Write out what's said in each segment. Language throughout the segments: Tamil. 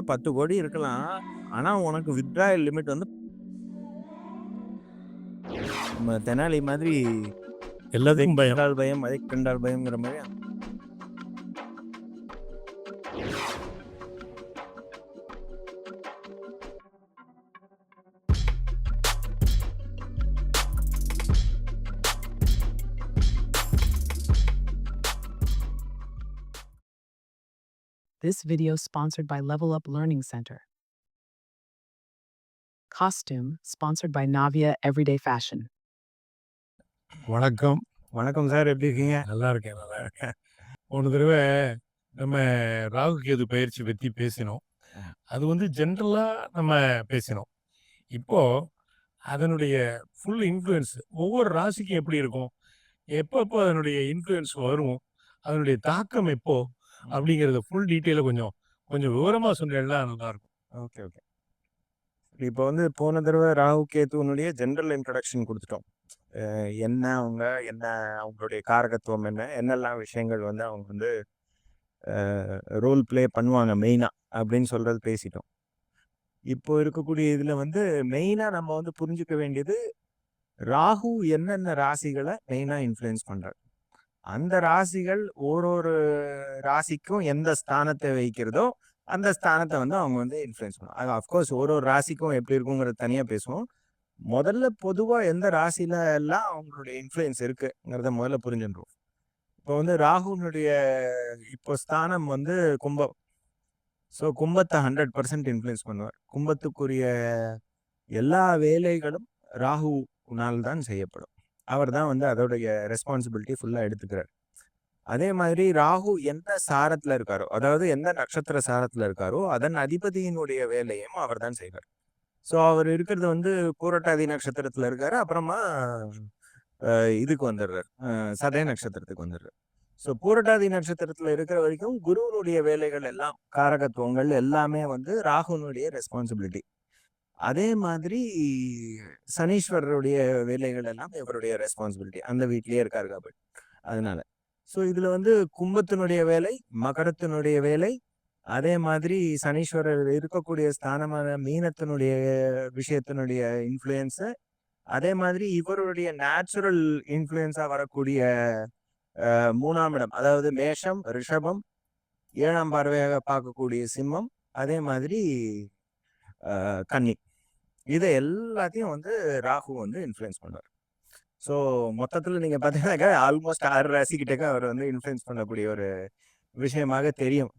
10 கோடி இருக்கலாம். ஆனா, உனக்கு வித்ட்ராயல் லிமிட் வந்து நம்ம தெனாலி மாதிரி எல்லாத்துக்கும் பயம். கண்டால் பயம், மழைக்கு கண்டால் பயம்ங்கிற மாரி This video sponsored by Level Up Learning Center. Costume sponsored by Navia Everyday Fashion. வணக்கம். வணக்கம் சார் எப்படி இருக்கீங்க? நல்லா இருக்கேன், நல்லா இருக்கேன். போன தடவ நம்ம ராகு கேது பயிற்சி பத்தி பேசினோம். அது வந்து ஜென்ரலா நம்ம பேசினோம். இப்போ அதனுடைய ஃபுல் இன்ஃப்ளூயன்ஸ் ஒவ்வொரு ராசிக்கும் எப்படி இருக்கும்? எப்பப்போ அதனுடைய இன்ஃப்ளூயன்ஸ் வரும்? அதனுடைய தாக்கம் எப்போ? அப்படிங்கிறத ஃபுல் டீட்டெயிலா கொஞ்சம் கொஞ்சம் விவரமா சொன்னீங்கன்னா நல்லாருக்கும். Okay, okay. இப்போ வந்து போன தடவ ராகு கேதுவினுடைய ஜெனரல் இன்ட்ரோடக்ஷன் குடுத்துட்டோம். என்ன அவங்க, என்ன அவங்களுடைய காரகத்துவம் என்ன? என்னெல்லாம் விஷயங்கள் வந்து அவங்க வந்து ரோல் ப்ளே பண்ணுவாங்க மெயினா அப்படின்னு சொல்றது பேசிட்டோம். இப்போ இருக்கக்கூடிய இதுல வந்து மெயினா நம்ம வந்து புரிஞ்சுக்க வேண்டியது, ராகு என்னென்ன ராசிகள மெயினா இன்ஃப்ளூயன்ஸ் பண்றார். அந்த ராசிகள் ஒரு ராசிக்கும் எந்த ஸ்தானத்தை வைக்கிறதோ, அந்த ஸ்தானத்தை வந்து அவங்க வந்து இன்ஃப்ளூயன்ஸ் பண்ணுவாங்க. அது அஃப்கோர்ஸ் ஒரு ஒரு ராசிக்கும் எப்படி இருக்குங்கிறத தனியாக பேசுவோம். முதல்ல பொதுவாக எந்த ராசியில எல்லாம் அவங்களுடைய இன்ஃப்ளூயன்ஸ் இருக்குங்கிறத முதல்ல புரிஞ்சுருவோம். இப்போ வந்து ராகுனுடைய இப்போ ஸ்தானம் வந்து கும்பம். ஸோ கும்பத்தை ஹண்ட்ரட் பர்சன்ட் இன்ஃப்ளூயன்ஸ் பண்ணுவார். கும்பத்துக்குரிய எல்லா வேலைகளும் ராகுனால் தான் செய்யப்படும். அவர் தான் வந்து அதோடைய ரெஸ்பான்சிபிலிட்டி ஃபுல்லாக எடுத்துக்கிறார். அதே மாதிரி ராகு எந்த சாரத்துல இருக்காரோ, அதாவது எந்த நட்சத்திர சாரத்துல இருக்காரோ, அதன் அதிபதியினுடைய வேலையும் அவர் தான் செய்வார். ஸோ அவர் இருக்கிறது வந்து பூரட்டாதி நட்சத்திரத்துல இருக்காரு. அப்புறமா இதுக்கு வந்துடுறார். சதய நட்சத்திரத்துக்கு வந்துடுறார். ஸோ பூரட்டாதி நட்சத்திரத்துல இருக்கிற வரைக்கும் குருவினுடைய வேலைகள் எல்லாம், காரகத்துவங்கள் எல்லாமே வந்து ராகுனுடைய ரெஸ்பான்சிபிலிட்டி. அதே மாதிரி சனீஸ்வரருடைய வேலைகள் எல்லாம் இவருடைய ரெஸ்பான்சிபிலிட்டி அந்த வீட்லயே இருக்காரு கபட் அதனால. ஸோ இதுல வந்து கும்பத்தினுடைய வேலை மகரத்தினுடைய வேலை அதே மாதிரி சனீஸ்வரர் இருக்கக்கூடிய ஸ்தானமான மீனத்தினுடைய விஷயத்தினுடைய இன்ஃப்ளூயன்ஸு அதே மாதிரி இவருடைய நேச்சுரல் இன்ஃப்ளூயன்ஸா வரக்கூடிய மூணாம் இடம் அதாவது மேஷம் ரிஷபம் ஏழாம் பார்வையாக பார்க்கக்கூடிய சிம்மம் அதே மாதிரி கன்னி. இதை எல்லாத்தையும் வந்து ராகு வந்து இன்ஃப்ளூயன்ஸ் பண்ணுவார். ஸோ மொத்தத்தில் நீங்கள் பார்த்தீங்கன்னாக்கா ஆல்மோஸ்ட் 6 ராசி அவர் வந்து இன்ஃப்ளூயன்ஸ் பண்ணக்கூடிய ஒரு விஷயமாக தெரியும்.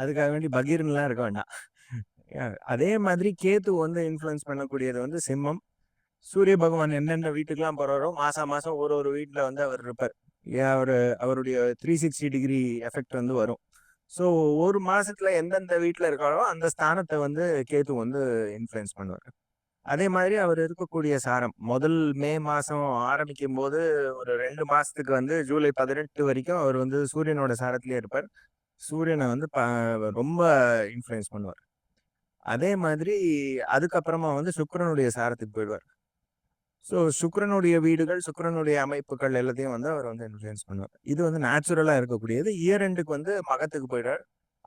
அதுக்காக வேண்டி பகீர்ன்லாம் இருக்க வேண்டாம். அதே மாதிரி கேத்து வந்து இன்ஃப்ளூயன்ஸ் பண்ணக்கூடியது வந்து சிம்மம். சூரிய பகவான் என்னென்ன வீட்டுக்கெல்லாம் போகிறாரோ மாதம் மாதம் ஒரு ஒரு வீட்டில் வந்து அவர் இருப்பார். ஏன் அவர் அவருடைய 360 டிகிரி எஃபெக்ட் வந்து வரும். ஸோ ஒரு மாதத்தில் எந்தெந்த வீட்டில் இருக்காரோ, அந்த ஸ்தானத்தை வந்து கேத்து வந்து இன்ஃப்ளூயன்ஸ் பண்ணுவார் அதே மாதிரி அவர் இருக்கக்கூடிய சாரம். முதல் மே மாசம் ஆரம்பிக்கும்போது ஒரு ரெண்டு மாசத்துக்கு வந்து ஜூலை 18 வரைக்கும் அவர் வந்து சூரியனோட சாரத்திலே இருப்பார். சூரியனை வந்து ப ரொம்ப இன்ஃப்ளூயன்ஸ் பண்ணுவார். அதே மாதிரி அதுக்கப்புறமா வந்து சுக்கரனுடைய சாரத்துக்கு போயிடுவார். ஸோ சுக்கரனுடைய வீடுகள், சுக்கரனுடைய அமைப்புகள் எல்லாத்தையும் வந்து அவர் வந்து இன்ஃப்ளூயன்ஸ் பண்ணுவார். இது வந்து நேச்சுரலாக இருக்கக்கூடியது. இயர் எண்டுக்கு வந்து மகத்துக்கு போயிடுவார்.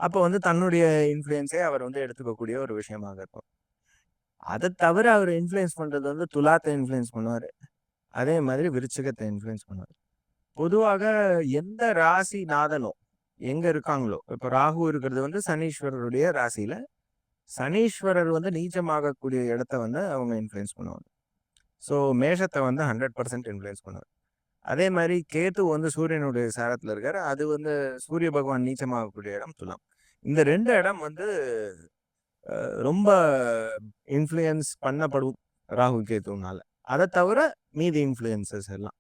அப்போ வந்து தன்னுடைய இன்ஃப்ளூயன்ஸே அவர் வந்து எடுத்துக்கக்கூடிய ஒரு விஷயமாக இருக்கும். அதை தவிர அவர் இன்ஃப்ளூயன்ஸ் பண்ணுறது வந்து துலாத்தை இன்ஃப்ளூயன்ஸ் பண்ணுவார் அதே மாதிரி விருச்சகத்தை இன்ஃப்ளூயன்ஸ் பண்ணுவார் பொதுவாக எந்த ராசி நாதனோ, எங்கே இருக்காங்களோ, இப்போ ராகு இருக்கிறது வந்து சனீஸ்வரருடைய ராசியில் சனீஸ்வரர் வந்து நீச்சமாகக்கூடிய இடத்த வந்து அவங்க இன்ஃப்ளூயன்ஸ் பண்ணுவாங்க. ஸோ மேஷத்தை வந்து 100% இன்ஃப்ளூயன்ஸ் பண்ணுவார். அதே மாதிரி கேத்து வந்து சூரியனுடைய சாரத்தில் இருக்கார் அது வந்து சூரிய பகவான் நீச்சமாகக்கூடிய இடம் துலாம். இந்த ரெண்டு இடம் வந்து ரொம்ப இன்ஃப்ளூயன்ஸ் பண்ணப்படும் ராகு கேதுனால அதை தவிர மீதி இன்ஃப்ளூயன்சஸ் எல்லாம்.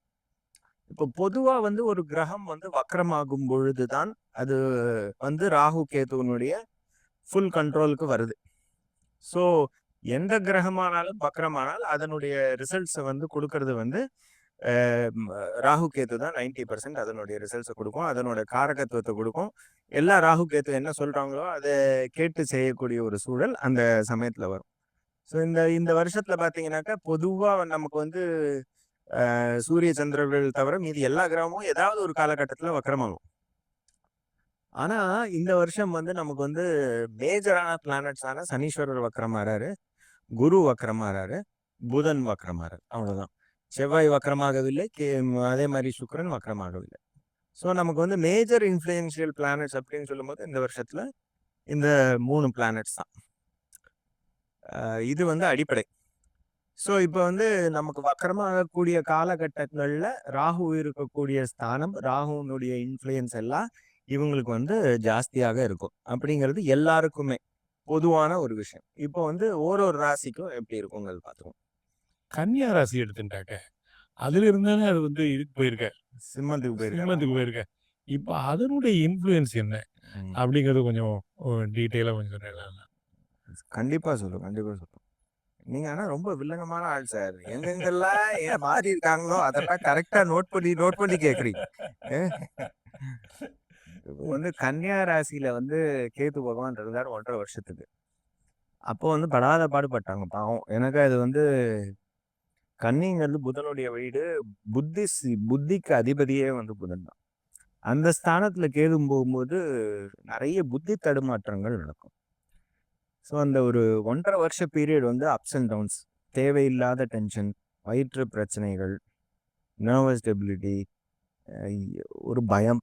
இப்போ பொதுவாக வந்து ஒரு கிரகம் வந்து வக்கரமாகும் பொழுது தான், அது வந்து ராகு கேதுவனுடைய ஃபுல் கண்ட்ரோலுக்கு வருது. ஸோ எந்த கிரகமானாலும் வக்ரமானால் அதனுடைய ரிசல்ட்ஸை வந்து கொடுக்கறது வந்து ராகு கேது தான் 90% அதனுடைய ரிசல்ட்ஸை கொடுக்கும் அதனோட காரகத்துவத்தை கொடுக்கும் எல்லா ராகு கேத்து என்ன சொல்றாங்களோ, அதை கேட்டு செய்யக்கூடிய ஒரு சூழல் அந்த சமயத்துல வரும். ஸோ இந்த இந்த வருஷத்துல பார்த்தீங்கன்னாக்கா, பொதுவா நமக்கு வந்து சூரிய, சந்திரர்கள் தவிர மீதி எல்லா கிரகமும் ஏதாவது ஒரு காலகட்டத்துல வக்கரமாகும். ஆனா இந்த வருஷம் வந்து நமக்கு வந்து மேஜரான பிளானட்ஸான சனீஸ்வரர் வக்கரமாறாரு குரு வக்கரமாறாரு புதன் வக்கரமாறாரு. அவ்வளவுதான். செவ்வாய் வக்கரமாகவில்லை கே அதே மாதிரி சுக்கரன் வக்கரமாகவில்லை. ஸோ நமக்கு வந்து மேஜர் இன்ஃப்ளூயன்ஷியல் பிளானட்ஸ் அப்படின்னு சொல்லும்போது இந்த வருஷத்துல இந்த மூணு பிளானட்ஸ் தான். இது வந்து அடிப்படை. ஸோ இப்போ வந்து நமக்கு வக்கரமாகக்கூடிய காலகட்டங்களில் ராகு இருக்கக்கூடிய ஸ்தானம் ராகுனுடைய இன்ஃப்ளூயன்ஸ் எல்லாம் இவங்களுக்கு வந்து ஜாஸ்தியாக இருக்கும். அப்படிங்கிறது எல்லாருக்குமே பொதுவான ஒரு விஷயம். இப்போ வந்து ஒரு ஒரு ராசிக்கும் எப்படி இருக்குங்கிறது பார்த்துக்கோங்க கன்னியா ராசி எடுத்துட்டாக்க அதுல இருந்தானே அது வந்து இதுக்கு போயிருக்க? சிம்மத்துக்கு போயிருக்காங்க சிம்மத்துக்கு போயிருக்க இப்போ அதனுடைய இன்ஃப்ளூயன்ஸ் என்ன. அப்படிங்கிறது கொஞ்சம் டீட்டெயிலாக கொஞ்சம் சொன்னீங்களா கண்டிப்பா சொல்லுவோம் கண்டிப்பா சொல்லுவோம் நீங்க ஆனா ரொம்ப வில்லங்கமான ஆள் சார். எங்கெங்கெல்லாம் ஏன் மாறி இருக்காங்களோ அதெல்லாம் கரெக்டா நோட் பண்ணி நோட் பண்ணி கேக்குறீங்க. வந்து கன்னியா ராசியில வந்து கேத்து பகவான் இருந்தார் ஒன்றரை வருஷத்துக்கு. அப்போ வந்து படாத பாடுபட்டாங்க பாவம். எனக்கு அது வந்து கன்னிங்கிறது புதனுடைய வீடு. புத்தி புத்திக்கு அதிபதியே வந்து புதன் தான். அந்த ஸ்தானத்துல கேதும் போகும்போது நிறைய புத்தி தடுமாற்றங்கள் நடக்கும். ஸோ அந்த ஒரு ஒன்றரை வருஷ பீரியட் வந்து அப்ஸ் அண்ட் டவுன்ஸ் தேவையில்லாத டென்ஷன் வயிற்று பிரச்சனைகள் நர்வஸ் டெபிலிட்டி ஒரு பயம்.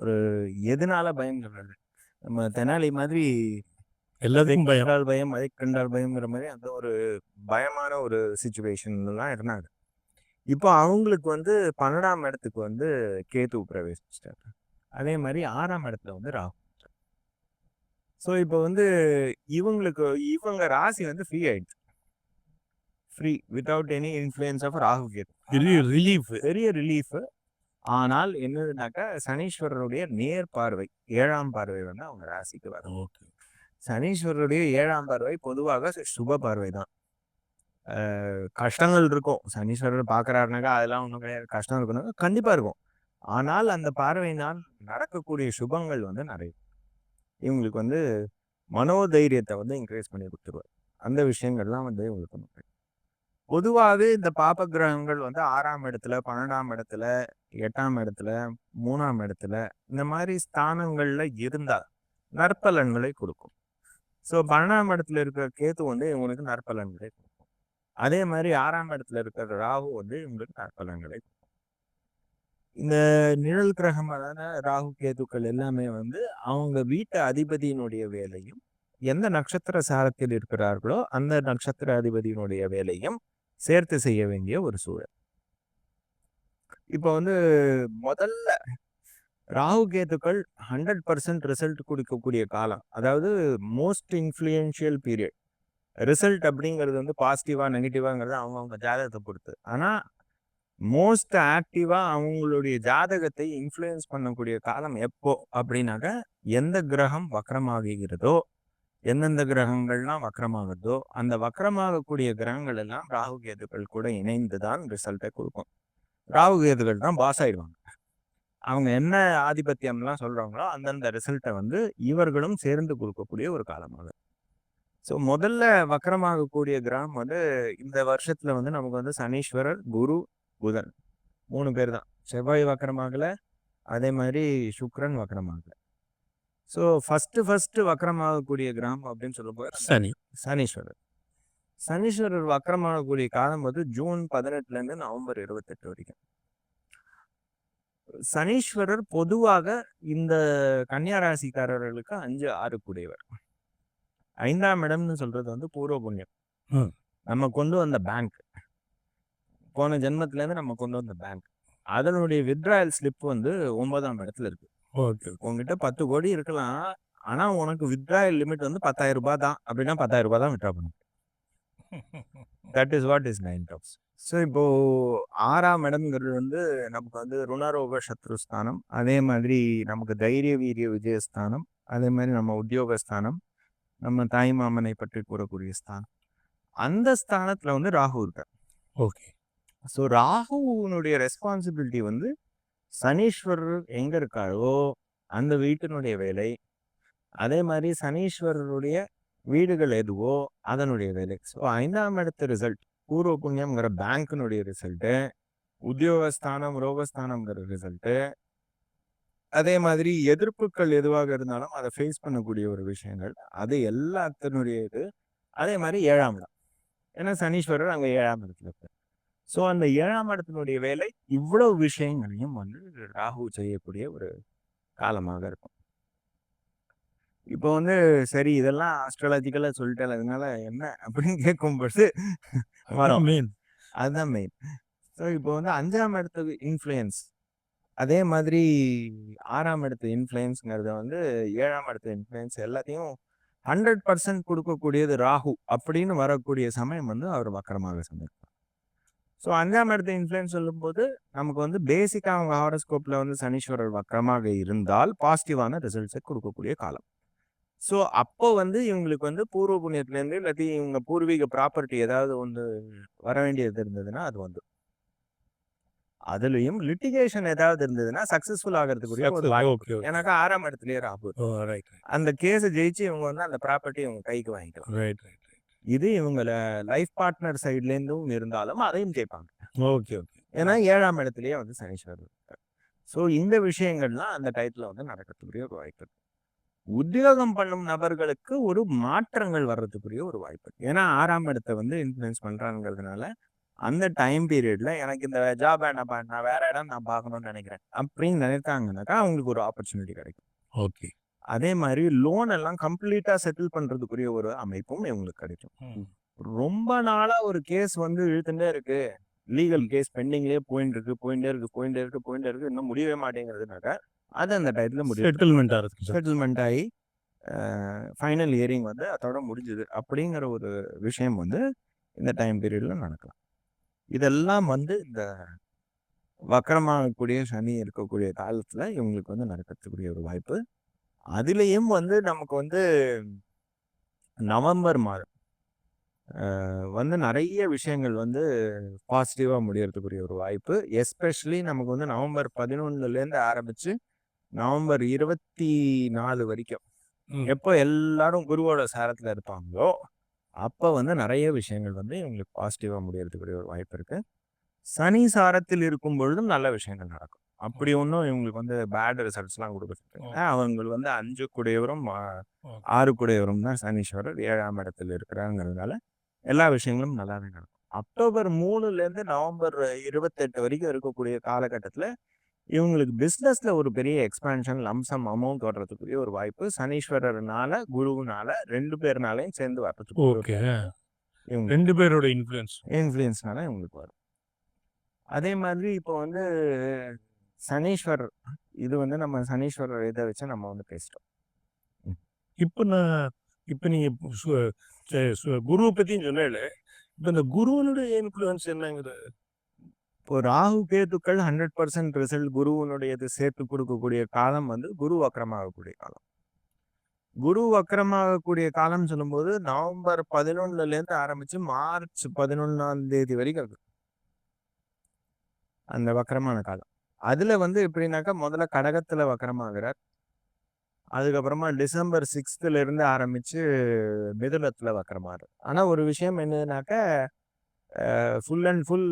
ஒரு எதனால பயம் சொல்றது? நம்ம தெனாலி மாதிரி எல்லாத்துக்கும் பயம். கண்டால் பயம் அதை கண்டால் பயம்ங்கிற மாதிரி அந்த ஒரு பயமான ஒரு சுச்சுவேஷன்லாம் இருந்தாங்க இப்போ அவங்களுக்கு வந்து பன்னெண்டாம் இடத்துக்கு வந்து கேத்து பிரவேசிச்சிட்டாரு. அதே மாதிரி ஆறாம் இடத்துல வந்து ராகு. ஸோ இப்போ வந்து இவங்களுக்கு இவங்க ராசி வந்து ஃப்ரீ ஆயிடுச்சு. Free without any influence of Rahu Ketu பெரிய ரிலீஃப் பெரிய ரிலீஃப் ஆனால் என்னதுனாக்கா சனீஸ்வரருடைய நேர் பார்வை ஏழாம் பார்வை வந்து அவங்க ராசிக்கு வரும். ஓகே. சனீஸ்வரருடைய ஏழாம் பார்வை பொதுவாக சுப பார்வை தான் கஷ்டங்கள் இருக்கும். சனீஸ்வரர் பார்க்கறாருனாக்கா அதெல்லாம் ஒன்றும் கிடையாது. கஷ்டம் இருக்குனாக்கா கண்டிப்பாக இருக்கும். ஆனால் அந்த பார்வையினால் நடக்கக்கூடிய சுபங்கள் வந்து நிறைய. இவங்களுக்கு வந்து மனோதைரியத்தை வந்து இன்க்ரீஸ் பண்ணி கொடுத்துருவார். அந்த விஷயங்கள்லாம் வந்து இவங்களுக்கு வந்து பொதுவாகவே இந்த பாப கிரகங்கள் வந்து ஆறாம் இடத்துல பன்னெண்டாம் இடத்துல எட்டாம் இடத்துல மூணாம் இடத்துல இந்த மாதிரி ஸ்தானங்கள்ல இருந்தால் நற்பலன்களை கொடுக்கும். ஸோ பன்னெண்டாம் இடத்துல இருக்கிற கேத்து வந்து இவங்களுக்கு நற்பலன் கிடைக்கும். அதே மாதிரி ஆறாம் இடத்துல இருக்கிற ராகு வந்து இவங்களுக்கு நற்பலன் கிடைக்கும். இந்த நிழல் கிரகமான ராகு கேதுக்கள் எல்லாமே வந்து அவங்க வீட்டு அதிபதியினுடைய வேலையும் எந்த நட்சத்திர சாரத்தில் இருக்கிறார்களோ அந்த நட்சத்திர அதிபதியினுடைய வேலையும் சேர்த்து செய்ய வேண்டிய ஒரு சூழல். இப்போ வந்து முதல்ல ராகு கேத்துக்கள் ஹண்ட்ரட் பர்சன்ட் ரிசல்ட் கொடுக்கக்கூடிய காலம். அதாவது மோஸ்ட் இன்ஃப்ளூயன்ஷியல் பீரியட் ரிசல்ட் அப்படிங்கிறது வந்து பாசிட்டிவா நெகட்டிவாங்கிறது அவங்கவுங்க ஜாதகத்தை பொறுத்து. ஆனால் மோஸ்ட் ஆக்டிவாக அவங்களுடைய ஜாதகத்தை இன்ஃப்ளூயன்ஸ் பண்ணக்கூடிய காலம் எப்போ அப்படின்னாக்க எந்த கிரகம் வக்கரமாகிறதோ எந்தெந்த கிரகங்கள்லாம் வக்கரமாகிறதோ அந்த வக்கரமாகக்கூடிய கிரகங்கள் எல்லாம் ராகு கேதுக்கள் கூட இணைந்து தான் ரிசல்ட்டை கொடுக்கும். ராகு கேதுகள் தான் பாஸ் ஆயிடுவாங்க. அவங்க என்ன ஆதிபத்தியம்லாம் சொல்றாங்களோ அந்தந்த ரிசல்ட்டை வந்து இவர்களும் சேர்ந்து கொடுக்கக்கூடிய ஒரு காலமாக ஸோ முதல்ல வக்கரமாகக்கூடிய கிரகம் வந்து இந்த வருஷத்துல வந்து நமக்கு வந்து சனீஸ்வரர் குரு புதன் மூணு பேர் தான். செவ்வாய் வக்கரமாகல அதே மாதிரி சுக்கிரன் வக்கரமாகல. ஸோ ஃபர்ஸ்ட் ஃபர்ஸ்ட் வக்கரமாகக்கூடிய கிரகம் அப்படின்னு சொல்லும்போது சனி. சனீஸ்வரர். சனீஸ்வரர் வக்கரமாகக்கூடிய காலம் வந்து ஜூன் பதினெட்டுல இருந்து நவம்பர் இருபத்தெட்டு வரைக்கும். சனீஸ்வரர் பொதுவாக இந்த கன்னியா ராசிக்காரர்களுக்கு அஞ்சு ஆறு கூடியவர். ஐந்தாம் இடம்னு சொல்றது வந்து பூர்வ புண்ணியம். நம்ம கொண்டு வந்த பேங்க் போன ஜென்மத்துல இருந்து நம்ம கொண்டு வந்த பேங்க் அதனுடைய வித்ராயல் ஸ்லிப் வந்து ஒன்பதாம் இடத்துல இருக்கு. ஓகே. உங்ககிட்ட பத்து கோடி இருக்கலாம். ஆனா உனக்கு வித்ராயல் லிமிட் வந்து பத்தாயிரம் ரூபாய் தான். அப்படின்னா பத்தாயிரம் ரூபாய் தான் வித்ரா பண்ணும் that is what is nine tops so இப்போ ஆறாம் இடம்ங்கிறது வந்து நமக்கு வந்து ருணரோக சத்ருஸ்தானம் அதே மாதிரி நமக்கு தைரிய வீரிய விஜயஸ்தானம் அதே மாதிரி நம்ம உத்தியோகஸ்தானம் நம்ம தாய் மாமனை பற்றி கூறக்கூடிய ஸ்தானம். அந்த ஸ்தானத்துல வந்து ராகு இருக்கார். ஓகே. ஸோ ராகுனுடைய ரெஸ்பான்சிபிலிட்டி வந்து சனீஸ்வரர் எங்க இருக்காரோ அந்த வீட்டினுடைய வேலை. அதே மாதிரி சனீஸ்வரருடைய வீடுகள் எதுவோ அதனுடைய வேலை. ஸோ ஐந்தாம் இடத்து ரிசல்ட் பூர்வ புண்ணியம்ங்கிற பேங்க்கினுடைய ரிசல்ட்டு உத்தியோகஸ்தானம் ரோகஸ்தானம்ங்கிற ரிசல்ட்டு அதே மாதிரி எதிர்ப்புகள் எதுவாக இருந்தாலும் அதை ஃபேஸ் பண்ணக்கூடிய ஒரு விஷயங்கள் அது எல்லாத்தினுடைய இது அதே மாதிரி ஏழாம் இடம். ஏன்னா சனீஸ்வரர் அங்க ஏழாம் இடத்துல இருப்பார் ஸோ அந்த ஏழாம் இடத்தினுடைய வேலை இவ்வளவு விஷயங்களையும் வந்து ராகு செய்யக்கூடிய ஒரு காலமாக இருக்கும். இப்போ வந்து சரி இதெல்லாம் அஸ்ட்ராலஜிக்கலா சொல்லிட்டேன் அதனால என்ன அப்படின்னு கேட்கும்போது வரும். மெயின் அதுதான் மெயின் ஸோ இப்போ வந்து அஞ்சாம் இடத்துக்கு இன்ஃப்ளூயன்ஸ் அதே மாதிரி ஆறாம் இடத்து இன்ஃப்ளூயன்ஸ்ங்கிறத வந்து ஏழாம் இடத்து இன்ஃப்ளூயன்ஸ் எல்லாத்தையும் ஹண்ட்ரட் பர்சன்ட் கொடுக்கக்கூடியது ராகு அப்படின்னு வரக்கூடிய சமயம் வந்து அவர் வக்கரமாக சந்திருப்பார் ஸோ அஞ்சாம் இடத்து இன்ஃப்ளூயன்ஸ் சொல்லும்போது நமக்கு வந்து பேசிக்காக அவங்க ஹாரோஸ்கோப்பில் வந்து சனீஸ்வரர் வக்கரமாக இருந்தால் பாசிட்டிவான ரிசல்ட்ஸை கொடுக்கக்கூடிய காலம். ஸோ அப்போ வந்து இவங்களுக்கு வந்து பூர்வ புண்ணியத்துலேருந்து இல்லாட்டி இவங்க பூர்வீக ப்ராப்பர்ட்டி ஏதாவது ஒன்று வர வேண்டியது இருந்ததுன்னா அது வந்து. அதுலயும் லிட்டிகேஷன் ஏதாவது இருந்ததுன்னா சக்சஸ்ஃபுல் ஆகிறதுக்குரிய எனக்கு ஆறாம் இடத்துலயே ரைட் அந்த கேஸை ஜெயிச்சு இவங்க வந்து அந்த ப்ராப்பர்ட்டி இவங்க கைக்கு வாங்கிக்கலாம். ரைட் ரைட் இது இவங்கள லைஃப் பார்ட்னர் சைட்ல இருந்தும் இருந்தாலும் அதையும் ஜெயிப்பாங்க. Okay okay. ஏன்னா ஏழாம் இடத்துலயே வந்து சனீஸ்வரர் ஸோ இந்த விஷயங்கள்லாம் அந்த டயத்துல வந்து நடக்கிறதுக்குரிய ஒரு வாய்ப்பு உத்தியோகம் பண்ணும் நபர்களுக்கு ஒரு மாற்றங்கள் வர்றதுக்குரிய ஒரு வாய்ப்பு. ஏன்னா ஆறாம் இடத்தை வந்து இன்ஃப்ளூயன்ஸ் பண்றாங்கிறதுனால அந்த டைம் பீரியட்ல எனக்கு இந்த ஜாப் பா- நான் வேற இடம் நான் பார்க்கணும்னு நினைக்கிறேன் அப்படின்னு நினைத்தாங்கன்னாக்கா அவங்களுக்கு ஒரு ஆப்பர்ச்சுனிட்டி கிடைக்கும். ஓகே. அதே மாதிரி லோன் எல்லாம் கம்ப்ளீட்டா செட்டில் பண்றதுக்குரிய ஒரு அமைப்பும் இவங்களுக்கு கிடைக்கும். ரொம்ப நாளா ஒரு கேஸ் வந்து இழுத்துட்டே இருக்கு. லீகல் கேஸ் பெண்டிங்லயே போயிட்டு இருக்கு போயிட்டே இருக்கு போயிட்டே இருக்கு போயிட்டே இருக்கு இன்னும் முடியவே மாட்டேங்கிறதுனாக்கா அது அந்த டயத்துல முடியும் செட்டில்மெண்ட் சார் செட்டில்மெண்ட் ஆகி ஃபைனல் இயரிங் வந்து அதோட முடிஞ்சுது. அப்படிங்கிற ஒரு விஷயம் வந்து இந்த டைம் பீரியட்ல நடக்கலாம். இதெல்லாம் வந்து இந்த வக்கரமாகக்கூடிய சனி இருக்கக்கூடிய காலத்துல இவங்களுக்கு வந்து நடக்கிறதுக்குரிய ஒரு வாய்ப்பு. அதுலேயும் வந்து நமக்கு வந்து நவம்பர் மாதம் வந்து நிறைய விஷயங்கள் வந்து பாசிட்டிவாக முடியறதுக்குரிய ஒரு வாய்ப்பு. எஸ்பெஷலி நமக்கு வந்து நவம்பர் பதினொன்னுலேருந்து ஆரம்பிச்சு நவம்பர் இருபத்தி நாலு வரைக்கும். எப்போ எல்லாரும் குருவோட சாரத்தில் இருப்பாங்களோ அப்போ வந்து நிறைய விஷயங்கள் வந்து இவங்களுக்கு பாசிட்டிவாக முடியறதுக்குரிய ஒரு வாய்ப்பு இருக்கு. சனி சாரத்தில் இருக்கும் பொழுதும் நல்ல விஷயங்கள் நடக்கும். அப்படி ஒன்றும் இவங்களுக்கு வந்து பேட் ரிசல்ட்ஸ்லாம் கொடுக்குறது அவங்க வந்து அஞ்சு குடையவரும். ஆறு குடையவரும் தான் சனீஸ்வரர் ஏழாம் இடத்துல இருக்கிறாங்கிறதுனால எல்லா விஷயங்களும் நல்லாவே நடக்கும். அக்டோபர் மூணுல இருந்து நவம்பர் இருபத்தெட்டு வரைக்கும் இருக்கக்கூடிய காலகட்டத்தில் இவங்களுக்கு பிஸ்னஸ்ல ஒரு பெரிய எக்ஸ்பான்ஷன் லம்சம் அமௌண்ட் வர்றதுக்குரிய ஒரு வாய்ப்பு. சனீஸ்வரர்னால குருவுனால ரெண்டு பேர்னாலையும் சேர்ந்து வர்றதுக்கு ஓகே. இவங்க ரெண்டு பேரோட இன்ஃப்ளூயன்ஸ் இன்ஃப்ளூயன்ஸ்னால இவங்களுக்கு வரும். அதே மாதிரி இப்போ வந்து சனீஸ்வரர் இது வந்து நம்ம சனீஸ்வரர் இதை வச்சு நம்ம வந்து பேசிட்டோம். இப்போ நான் இப்போ நீங்க சு- சே- சு- குருவை பத்தியும் சொன்னேன் இப்போ இந்த குருவனுடைய இன்ஃப்ளூயன்ஸ் என்னங்கிறது? இப்போ ராகு கேதுக்கள் ஹண்ட்ரட் பர்சன்ட் ரிசல்ட் குருவனுடையது சேர்த்து கொடுக்கக்கூடிய காலம் வந்து குரு வக்கரமாகக்கூடிய காலம். குரு வக்கரமாகக்கூடிய காலம் சொல்லும்போது நவம்பர் பதினொன்னுல இருந்து ஆரம்பிச்சு மார்ச் பதினொன்னாம் தேதி வரைக்கும் இருக்கு. அந்த வக்கரமான காலம். அதுல வந்து எப்படின்னாக்கா முதல்ல கடகத்துல வக்கரமாகிறார். அதுக்கப்புறமா டிசம்பர் சிக்ஸ்த்துல இருந்து ஆரம்பிச்சு மிதுனத்துல வக்கரமாறு ஆனா ஒரு விஷயம் என்னன்னாக்கா ஃபுல் அண்ட் ஃபுல்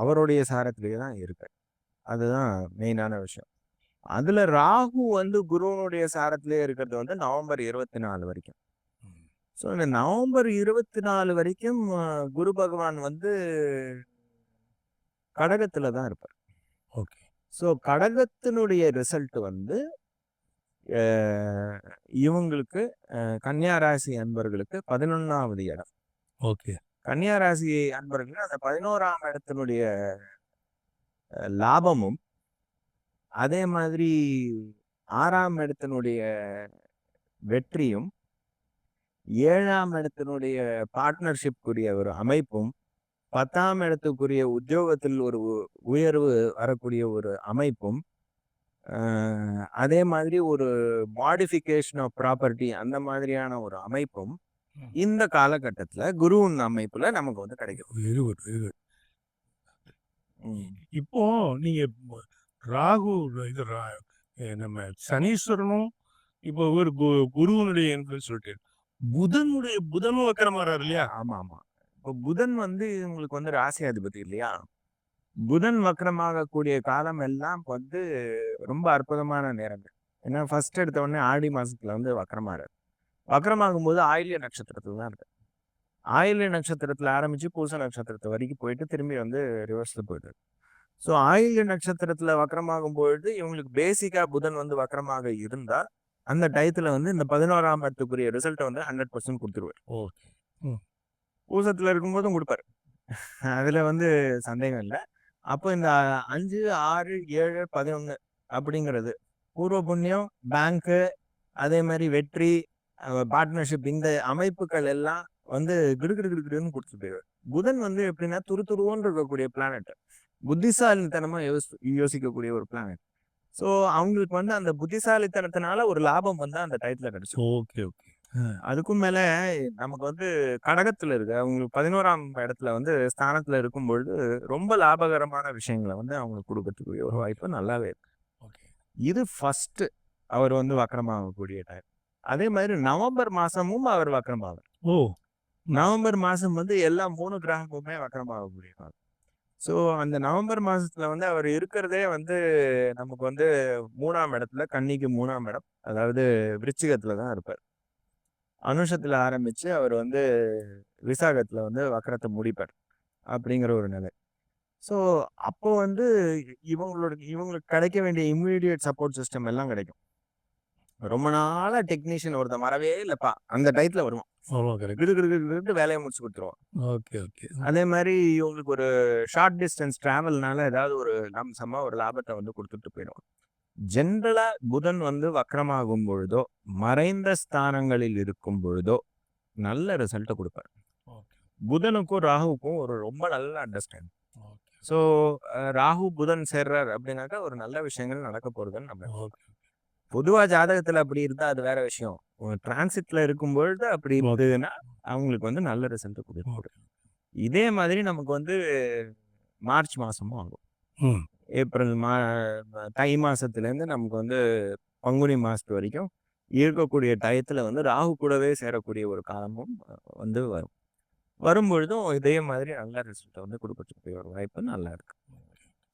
அவருடைய சாரத்திலேயே தான் இருக்கு அதுதான் மெயினான விஷயம். அதுல ராகு வந்து குருவனுடைய சாரத்திலே இருக்கிறது வந்து நவம்பர் இருபத்தி நாலு வரைக்கும் ஸோ இந்த நவம்பர் இருபத்தி நாலு வரைக்கும் குரு பகவான் வந்து கடகத்துல தான் இருப்பார். ஓகே. ஸோ கடகத்தினுடைய ரிசல்ட் வந்து இவங்களுக்கு கன்னியா ராசி அன்பர்களுக்கு பதினொன்னாவது இடம். ஓகே. கன்னியா ராசி அன்பர்கள் அந்த பதினோராம் இடத்தினுடைய லாபமும் அதே மாதிரி ஆறாம் இடத்தினுடைய வெற்றியும் ஏழாம் இடத்தினுடைய பார்ட்னர்ஷிப்குரிய ஒரு அமைப்பும் பத்தாம் இடத்துக்குரிய உத்தியோகத்தில் ஒரு உ- உயர்வு வரக்கூடிய ஒரு அமைப்பும் அதே மாதிரி ஒரு மாடிஃபிகேஷன் ஆஃப் ப்ராப்பர்ட்டி அந்த மாதிரியான ஒரு அமைப்பும் இந்த காலகட்டத்துல குருவின் அமைப்புல நமக்கு வந்து கிடைக்கும். வெரி குட் வெரி குட் இப்போ நீங்க ராகு இது நம்ம சனீஸ்வரனும் இப்போ ஒரு குருவனுடைய சொல்லிட்டு புதனுடைய புதனும் வக்கரமாறாரு இல்லையா? ஆமா ஆமா இப்போ புதன் வந்து உங்களுக்கு வந்து ராசி அதிபதி இல்லையா? புதன் வக்ரமாகக்கூடிய காலம் எல்லாம் வந்து ரொம்ப அற்புதமான நேரங்கள். ஏன்னா ஃபர்ஸ்ட் எடுத்த உடனே ஆடி மாசத்துல வந்து வக்ரமாறாரு வக்ரமாகும் போது ஆயில்ய நட்சத்திரத்துல தான் இருக்கு. ஆயில்ய நட்சத்திரத்துல ஆரம்பிச்சு பூச நட்சத்திரத்து வரைக்கும் போயிட்டு திரும்பி வந்து ரிவர்ஸ்ல போயிட்டு ஸோ ஆயில்ய நட்சத்திரத்துல வக்ரமாகும் பொழுது இவங்களுக்கு பேசிக்கா புதன் வந்து வக்ரமாக இருந்தா அந்த டயத்துல வந்து இந்த பதினோராம் இடத்துக்குரிய ரிசல்ட்டை வந்து ஹண்ட்ரட் பர்சன்ட் கொடுத்துருவார். ஓகே பூசத்துல இருக்கும்போதும் கொடுப்பாரு. அதுல வந்து சந்தேகம் இல்லை. அப்போ இந்த அஞ்சு ஆறு ஏழு பதினொன்று அப்படிங்கிறது பூர்வ புண்ணியம் பேங்க்கு அதே மாதிரி வெற்றி பார்ட்னர்ஷிப் இந்த அமைப்புகள் எல்லாம் வந்து கிடுகிடு கிடுகிடுன்னு கொடுத்துட்டு போயிடுவார் புதன் வந்து எப்படின்னா துரு துருவோன்னு இருக்கக்கூடிய பிளானட் புத்திசாலித்தனமா யோசி யோசிக்கக்கூடிய ஒரு பிளானட் ஸோ அவங்களுக்கு வந்து அந்த புத்திசாலித்தனத்தினால ஒரு லாபம் வந்து அந்த டயத்துல கிடைச்சு ஓகே ஓகே. அதுக்கும் மேல நமக்கு வந்து கடகத்துல இருக்கு. அவங்களுக்கு பதினோராம் இடத்துல வந்து ஸ்தானத்துல இருக்கும் பொழுது ரொம்ப லாபகரமான விஷயங்களை வந்து அவங்களுக்கு கொடுக்கறதுக்குரிய ஒரு வாய்ப்பு நல்லாவே இருக்கு. இது ஃபர்ஸ்ட் அவர் வந்து வக்கரமாகக்கூடிய டைம் அதே மாதிரி நவம்பர் மாசமும் அவர் வக்கரமாவார். ஓ! நவம்பர் மாசம் வந்து எல்லா மூணு கிரகமுமே வக்கரமாகக்கூடிய காலம் ஸோ அந்த நவம்பர் மாசத்துல வந்து அவர் இருக்கிறதே வந்து நமக்கு வந்து மூணாம் இடத்துல கன்னிக்கு மூணாம் இடம். அதாவது விருச்சிகத்துல தான் இருப்பார். அனுஷத்துல ஆரம்பிச்சு அவர் வந்து விசாகத்துல வந்து வக்கரத்தை முடிப்பார் அப்படிங்கிற ஒரு நிலை. ஸோ அப்போ வந்து இவங்களோட இவங்களுக்கு கிடைக்க வேண்டிய இம்மீடியட் சப்போர்ட் சிஸ்டம் எல்லாம் கிடைக்கும். ரொம்ப நாளா டெக்னீஷியன் ஒருத்தன் வரவே இல்லைப்பா. அந்த டயத்துல வருவான். வேலையை முடிச்சு கொடுத்துருவான். Okay okay. அதே மாதிரி இவங்களுக்கு ஒரு ஷார்ட் டிஸ்டன்ஸ் டிராவல்னால ஏதாவது ஒரு லம்சமா ஒரு லாபத்தை வந்து கொடுத்துட்டு போயிடும் ஜென்ரலா புதன் வந்து வக்கரமாகும் பொழுதோ மறைந்த ஸ்தானங்களில் இருக்கும் பொழுதோ நல்ல ரிசல்ட்டை கொடுப்பாரு. ஓகே. புதனுக்கும் ராகுவுக்கும் ஒரு ரொம்ப நல்ல அண்டர்ஸ்டாண்ட் ஓகே. ஸோ ராகு புதன் சேர்றார் அப்படின்னாக்கா ஒரு நல்ல விஷயங்கள் நடக்க போறதுன்னு நம்ம பொதுவா ஜாதகத்துல அப்படி இருந்தா அது வேற விஷயம். டிரான்சிட்ல இருக்கும் பொழுது அப்படி இருந்ததுன்னா அவங்களுக்கு வந்து நல்ல ரிசல்ட் கொடுக்கும் இதே மாதிரி நமக்கு வந்து மார்ச் மாசமும் ஆகும். ஏப்ரல் மா தை மாசத்துலேருந்து நமக்கு வந்து பங்குனி மாசத்து வரைக்கும் இருக்கக்கூடிய டயத்துல வந்து ராகு கூடவே சேரக்கூடிய ஒரு காலமும் வந்து வரும். வரும்பொழுதும் இதே மாதிரி நல்ல ரிசல்ட்டை வந்து கொடுக்கறதுக்கு ஒரு வாய்ப்பு நல்லா இருக்கு.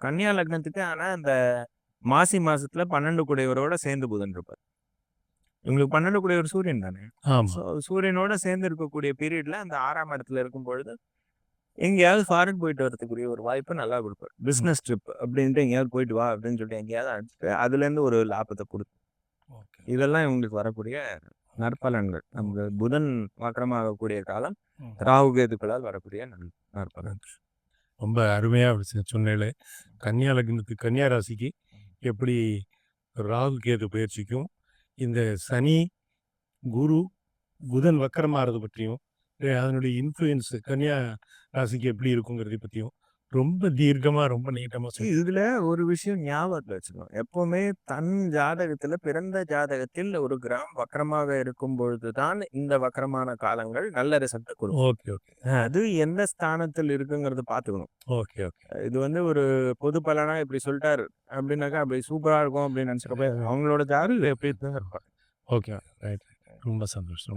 கன்னியா லக்னத்துக்கு ஆனா இந்த மாசி மாசத்துல பன்னெண்டு குடையவரோட சேர்ந்து புதன் இருப்பார். இவங்களுக்கு பன்னெண்டு குடையவர் சூரியன் தானே? சூரியனோட சேர்ந்து இருக்கக்கூடிய பீரியட்ல அந்த ஆறாம் இடத்துல இருக்கும் பொழுது எங்கேயாவது ஃபாரின் போயிட்டு வரதுக்குரிய ஒரு வாய்ப்பு நல்லா கொடுப்பார். பிஸ்னஸ் ட்ரிப் அப்படின்ட்டு எங்கேயாவது போயிட்டு வா அப்படின்னு சொல்லிட்டு எங்கேயாவது அனுப்பிச்சு அதுலேருந்து ஒரு லாபத்தை ஓகே. இதெல்லாம் இவங்களுக்கு வரக்கூடிய நற்பலன்கள். நமக்கு புதன் வக்கரமாகக்கூடிய காலம். ராகு கேதுக்களால் வரக்கூடிய நற்பலன்கள் ரொம்ப அருமையாக சொன்னேன் கன்னியா லக்னத்துக்கு கன்னியா ராசிக்கு எப்படி ராகு கேது பயிற்சிக்கும் இந்த சனி குரு புதன் வக்கரமாகிறது பற்றியும் அதனுடைய இன்ஃப்ளூயன்ஸ் கன்னியா ராசிக்கு எப்படி இருக்குங்கிறதை பற்றியும் ரொம்ப தீர்க்கமாக ரொம்ப நீட்டமாக சொல்லி இதுல ஒரு விஷயம் ஞாபகத்துல வச்சுக்கணும். எப்பவுமே தன் ஜாதகத்துல பிறந்த ஜாதகத்தில் ஒரு கிராம் வக்கரமாக இருக்கும் பொழுதுதான் இந்த வக்கரமான காலங்கள் நல்ல ரிசல்ட் கொடுக்கும். Okay okay. அது எந்த ஸ்தானத்தில் இருக்குங்கிறத பாத்துக்கணும் ஓகே ஓகே. இது வந்து ஒரு பொது பலனா இப்படி சொல்லிட்டாரு அப்படின்னாக்கா அப்படி சூப்பரா இருக்கும் அப்படின்னு நினைச்சிருப்பேன் அவங்களோட ஜாதகம் எப்படி தான் இருப்பாங்க ஓகே ரைட் ரொம்ப சந்தோஷம்.